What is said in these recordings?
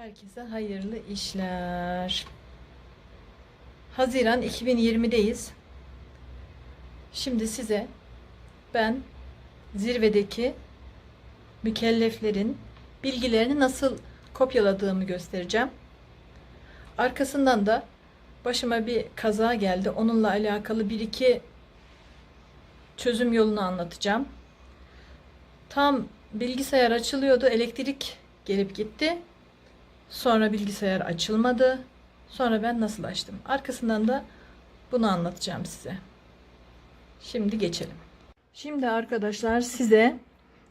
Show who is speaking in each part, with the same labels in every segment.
Speaker 1: Herkese hayırlı işler. Haziran 2020'deyiz. Şimdi size ben zirvedeki mükelleflerin bilgilerini nasıl kopyaladığımı göstereceğim. Arkasından da başıma bir kaza geldi. Onunla alakalı bir iki çözüm yolunu anlatacağım. Tam bilgisayar açılıyordu. Elektrik gelip gitti. Sonra bilgisayar açılmadı. Sonra ben nasıl açtım? Arkasından da bunu anlatacağım size. Şimdi geçelim. Şimdi arkadaşlar size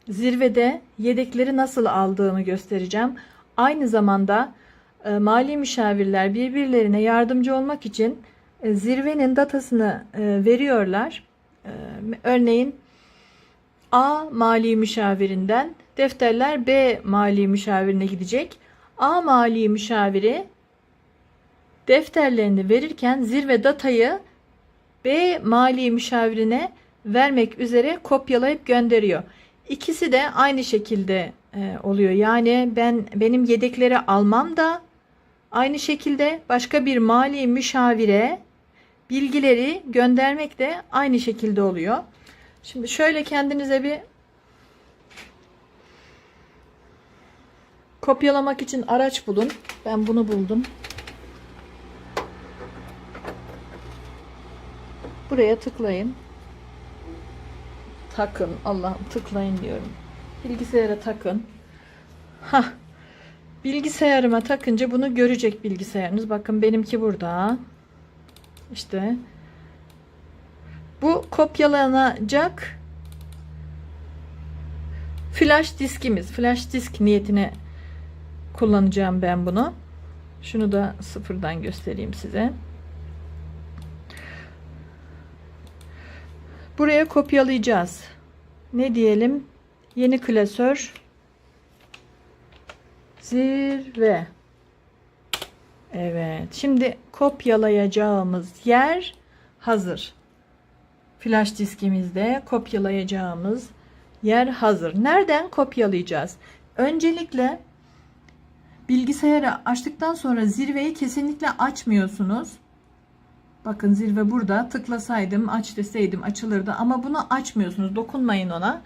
Speaker 1: zirvede yedekleri nasıl aldığımı göstereceğim. Aynı zamanda e, mali müşavirler birbirlerine yardımcı olmak için e, zirvenin datasını e, veriyorlar. E, örneğin A mali müşavirinden defterler B mali müşavirine gidecek. A mali müşaviri defterlerini verirken zirve datayı B mali müşavirine vermek üzere kopyalayıp gönderiyor. İkisi de aynı şekilde e, oluyor. Yani ben benim yedekleri almam da aynı şekilde başka bir mali müşavire bilgileri göndermek de aynı şekilde oluyor. Şimdi şöyle kendinize bir kopyalamak için araç bulun. Ben bunu buldum. Buraya tıklayın. Takın. Allah'ım tıklayın diyorum. Bilgisayara takın. Hah. Bilgisayarıma takınca bunu görecek bilgisayarınız. Bakın benimki burada. İşte bu kopyalanacak flash diskimiz. Flash disk niyetine kullanacağım ben bunu. Şunu da sıfırdan göstereyim size. Buraya kopyalayacağız. Ne diyelim? Yeni klasör zirve. Evet. Şimdi kopyalayacağımız yer hazır. Flash diskimizde kopyalayacağımız yer hazır. Nereden kopyalayacağız? Öncelikle bilgisayarı açtıktan sonra zirveyi kesinlikle açmıyorsunuz. Bakın zirve burada. Tıklasaydım, aç deseydim açılırdı ama bunu açmıyorsunuz. Dokunmayın ona.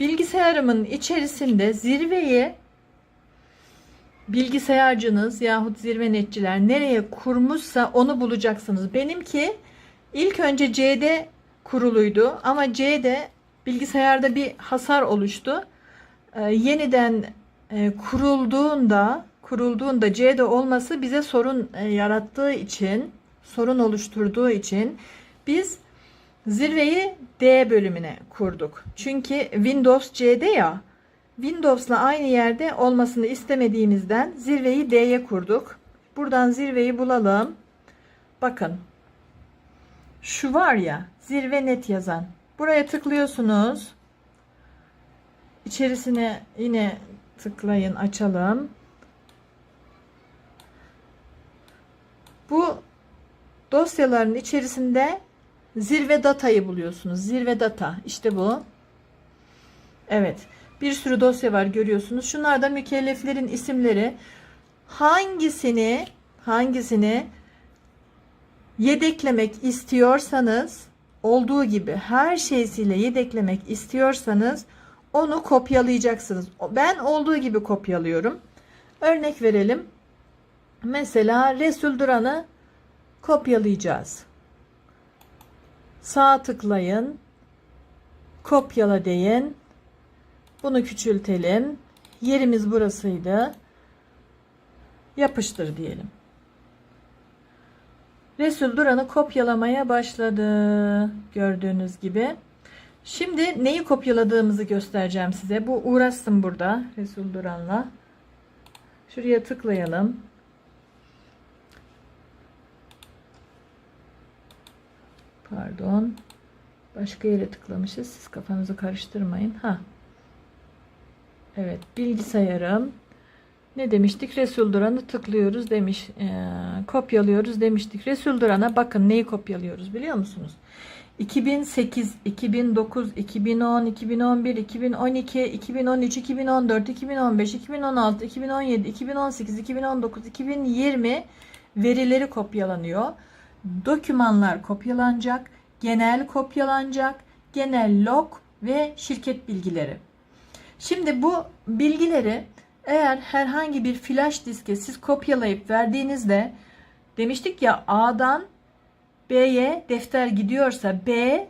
Speaker 1: Bilgisayarımın içerisinde zirveyi bilgisayarcınız yahut zirve netçiler nereye kurmuşsa onu bulacaksınız. Benimki ilk önce C'de kuruluydu ama C'de bilgisayarda bir hasar oluştu. Ee, yeniden e, kurulduğunda kurulduğunda C'de olması bize sorun e, yarattığı için sorun oluşturduğu için biz zirveyi D bölümüne kurduk. Çünkü Windows C'de ya Windows'la aynı yerde olmasını istemediğimizden zirveyi D'ye kurduk. Buradan zirveyi bulalım. Bakın. Şu var ya zirve net yazan. Buraya tıklıyorsunuz. İçerisine yine tıklayın açalım. Bu dosyaların içerisinde zirve datayı buluyorsunuz. Zirve data işte bu. Evet. Bir sürü dosya var görüyorsunuz. Şunlar da mükelleflerin isimleri. Hangisini hangisini yedeklemek istiyorsanız olduğu gibi her şeysiyle yedeklemek istiyorsanız onu kopyalayacaksınız. Ben olduğu gibi kopyalıyorum. Örnek verelim. Mesela Resul Duran'ı kopyalayacağız. Sağ tıklayın. Kopyala deyin. Bunu küçültelim. Yerimiz burasıydı. Yapıştır diyelim. Resul Duran'ı kopyalamaya başladı. Gördüğünüz gibi. Şimdi neyi kopyaladığımızı göstereceğim size. Bu uğraşsın burada Resul Duran'la. Şuraya tıklayalım. Pardon. Başka yere tıklamışız. Siz kafanızı karıştırmayın. Ha. Evet. Bilgisayarım. Ne demiştik? Resul Duran'ı tıklıyoruz demiş. E, kopyalıyoruz demiştik. Resul Duran'a bakın neyi kopyalıyoruz biliyor musunuz? 2008, 2009, 2010, 2011, 2012, 2013, 2014, 2015, 2016, 2017, 2018, 2019, 2020 verileri kopyalanıyor. Dokümanlar kopyalanacak, genel kopyalanacak, genel log ve şirket bilgileri. Şimdi bu bilgileri eğer herhangi bir flash diske siz kopyalayıp verdiğinizde demiştik ya A'dan B'ye defter gidiyorsa B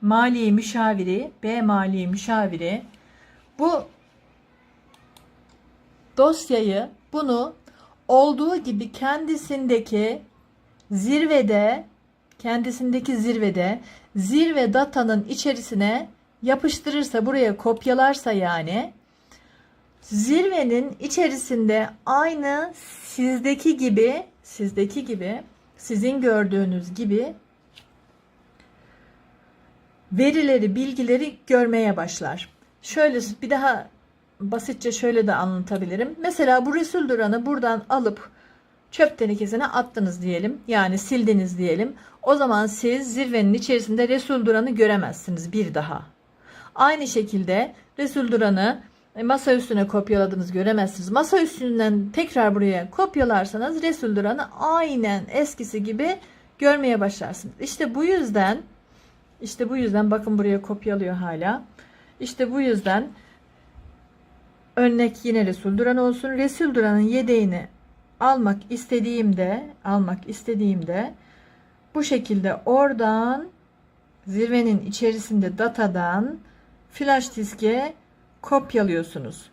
Speaker 1: mali müşaviri, B mali müşaviri. Bu dosyayı bunu olduğu gibi kendisindeki zirvede kendisindeki zirvede zirve datanın içerisine yapıştırırsa buraya kopyalarsa yani zirvenin içerisinde aynı sizdeki gibi sizdeki gibi sizin gördüğünüz gibi verileri, bilgileri görmeye başlar. Şöyle bir daha basitçe şöyle de anlatabilirim. Mesela bu Resul Duran'ı buradan alıp çöp tenekesine attınız diyelim. Yani sildiniz diyelim. O zaman siz zirvenin içerisinde Resul Duran'ı göremezsiniz bir daha. Aynı şekilde Resul Duran'ı masa üstüne kopyaladınız göremezsiniz. Masa üstünden tekrar buraya kopyalarsanız Resul Duran'ı aynen eskisi gibi görmeye başlarsınız. İşte bu yüzden işte bu yüzden bakın buraya kopyalıyor hala. İşte bu yüzden örnek yine Resul Duran olsun. Resul Duran'ın yedeğini almak istediğimde almak istediğimde bu şekilde oradan zirvenin içerisinde datadan flash diske kopyalıyorsunuz.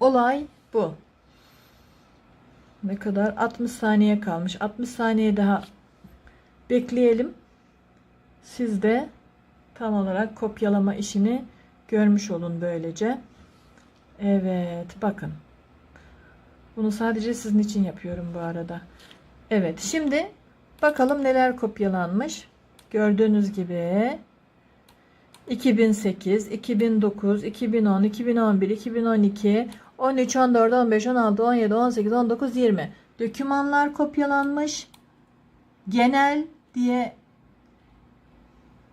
Speaker 1: Olay bu. Ne kadar? 60 saniye kalmış. 60 saniye daha bekleyelim. Siz de tam olarak kopyalama işini görmüş olun böylece. Evet, bakın. Bunu sadece sizin için yapıyorum bu arada. Evet, şimdi bakalım neler kopyalanmış. Gördüğünüz gibi 2008, 2009, 2010, 2011, 2012, 13, 14, 15, 16, 17, 18, 19, 20 dokümanlar kopyalanmış. Genel diye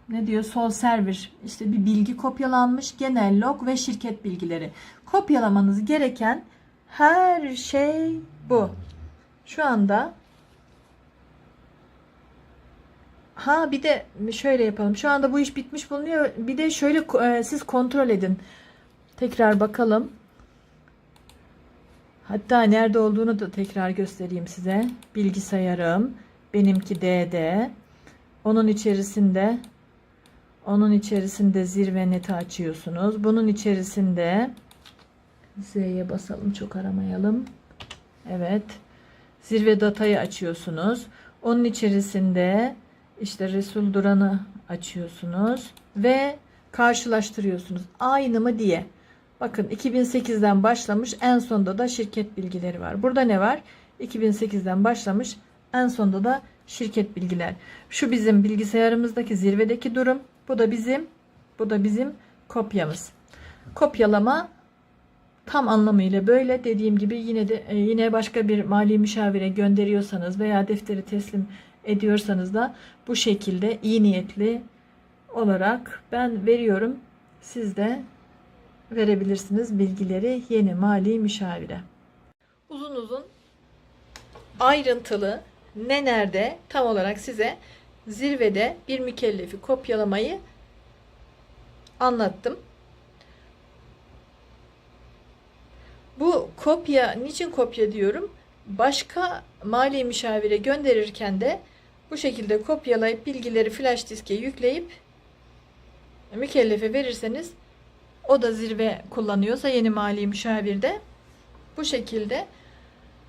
Speaker 1: ne diyor? Sol server. İşte bir bilgi kopyalanmış. Genel log ve şirket bilgileri. Kopyalamanız gereken her şey bu. Şu anda ha bir de şöyle yapalım şu anda bu iş bitmiş bulunuyor bir de şöyle e, siz kontrol edin tekrar bakalım hatta nerede olduğunu da tekrar göstereyim size bilgisayarım benimki D'de onun içerisinde onun içerisinde zirve neti açıyorsunuz. Bunun içerisinde Z'ye basalım çok aramayalım. Evet. Zirve datayı açıyorsunuz. Onun içerisinde işte Resul Duran'ı açıyorsunuz ve karşılaştırıyorsunuz. Aynı mı diye. Bakın 2008'den başlamış en sonda da şirket bilgileri var. Burada ne var? 2008'den başlamış en sonda da şirket bilgiler. Şu bizim bilgisayarımızdaki zirvedeki durum. Bu da bizim bu da bizim kopyamız. Kopyalama tam anlamıyla böyle dediğim gibi yine de e, yine başka bir mali müşavire gönderiyorsanız veya defteri teslim ediyorsanız da bu şekilde iyi niyetli olarak ben veriyorum. Siz de verebilirsiniz bilgileri yeni mali müşavire. Uzun uzun ayrıntılı ne nerede tam olarak size zirvede bir mükellefi kopyalamayı anlattım. Bu kopya, niçin kopya diyorum? Başka mali müşavire gönderirken de bu şekilde kopyalayıp bilgileri flash diske yükleyip mükellefe verirseniz o da zirve kullanıyorsa yeni mali müşavirde bu şekilde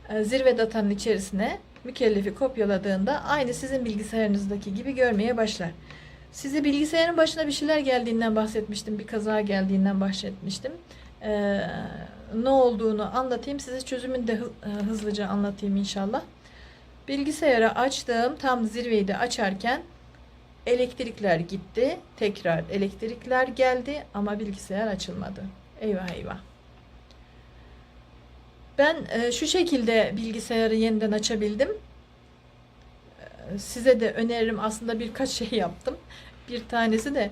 Speaker 1: e, zirve datanın içerisine mükellefi kopyaladığında aynı sizin bilgisayarınızdaki gibi görmeye başlar. Size bilgisayarın başına bir şeyler geldiğinden bahsetmiştim. Bir kaza geldiğinden bahsetmiştim. Ee, ne olduğunu anlatayım. Size çözümünü de hı- hızlıca anlatayım inşallah. Bilgisayarı açtım. Tam zirveyi açarken elektrikler gitti. Tekrar elektrikler geldi ama bilgisayar açılmadı. Eyvah eyvah. Ben e, şu şekilde bilgisayarı yeniden açabildim. e, size de öneririm. Aslında birkaç şey yaptım. Bir tanesi de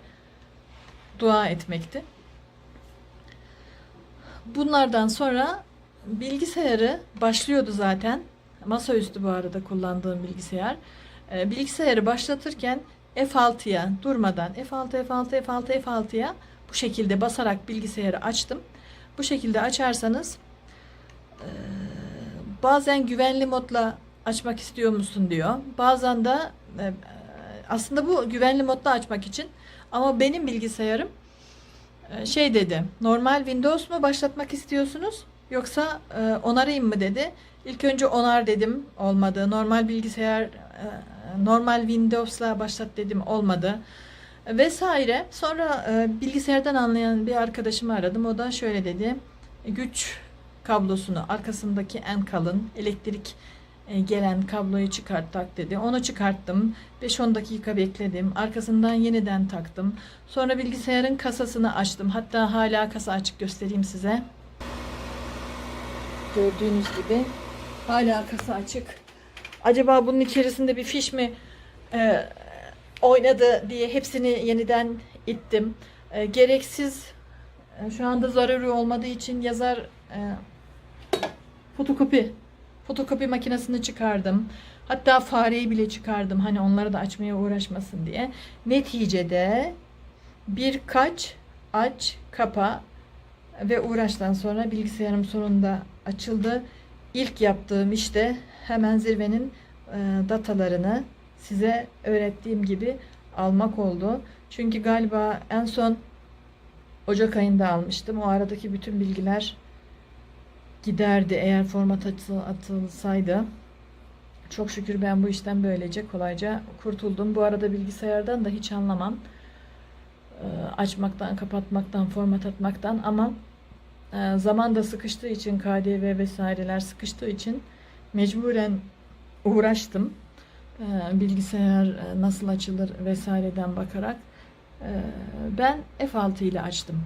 Speaker 1: dua etmekti. Bunlardan sonra bilgisayarı başlıyordu zaten. Masaüstü bu arada kullandığım bilgisayar. Ee, bilgisayarı başlatırken F6'ya durmadan F6 F6 F6 F6'ya bu şekilde basarak bilgisayarı açtım. Bu şekilde açarsanız e, bazen güvenli modla açmak istiyor musun diyor. Bazen de e, aslında bu güvenli modla açmak için ama benim bilgisayarım e, şey dedi. Normal Windows mu başlatmak istiyorsunuz yoksa e, onarayım mı dedi. İlk önce onar dedim olmadı. Normal bilgisayar e, normal Windows'la başlat dedim olmadı. Vesaire. Sonra e, bilgisayardan anlayan bir arkadaşımı aradım. O da şöyle dedi. Güç kablosunu arkasındaki en kalın elektrik e, gelen kabloyu çıkart tak dedi. Onu çıkarttım. 5-10 dakika bekledim. Arkasından yeniden taktım. Sonra bilgisayarın kasasını açtım. Hatta hala kasa açık göstereyim size. Gördüğünüz gibi hala kasa açık. Acaba bunun içerisinde bir fiş mi e, oynadı diye hepsini yeniden ittim. E, gereksiz e, şu anda zararı olmadığı için yazar e, fotokopi fotokopi makinesini çıkardım. Hatta fareyi bile çıkardım. Hani onları da açmaya uğraşmasın diye. Neticede birkaç aç, kapa ve uğraştan sonra bilgisayarım sonunda açıldı. İlk yaptığım işte hemen zirvenin e, datalarını size öğrettiğim gibi almak oldu. Çünkü galiba en son Ocak ayında almıştım. O aradaki bütün bilgiler giderdi eğer format atıl- atılsaydı. Çok şükür ben bu işten böylece kolayca kurtuldum. Bu arada bilgisayardan da hiç anlamam. Ee, açmaktan, kapatmaktan, format atmaktan ama e, zaman da sıkıştığı için KDV vesaireler sıkıştığı için mecburen uğraştım. Ee, bilgisayar e, nasıl açılır vesaireden bakarak Ee, ben F6 ile açtım.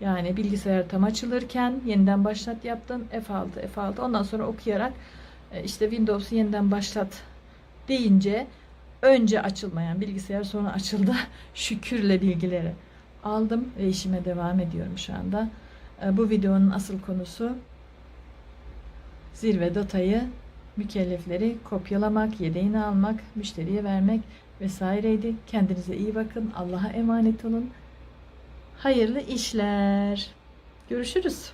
Speaker 1: Yani bilgisayar tam açılırken yeniden başlat yaptım. F6, F6. Ondan sonra okuyarak e, işte Windows'u yeniden başlat deyince önce açılmayan bilgisayar sonra açıldı. Şükürle bilgileri aldım ve işime devam ediyorum şu anda. E, Bu videonun asıl konusu zirve datayı mükellefleri kopyalamak, yedeğini almak, müşteriye vermek vesaireydi. Kendinize iyi bakın. Allah'a emanet olun. Hayırlı işler. Görüşürüz.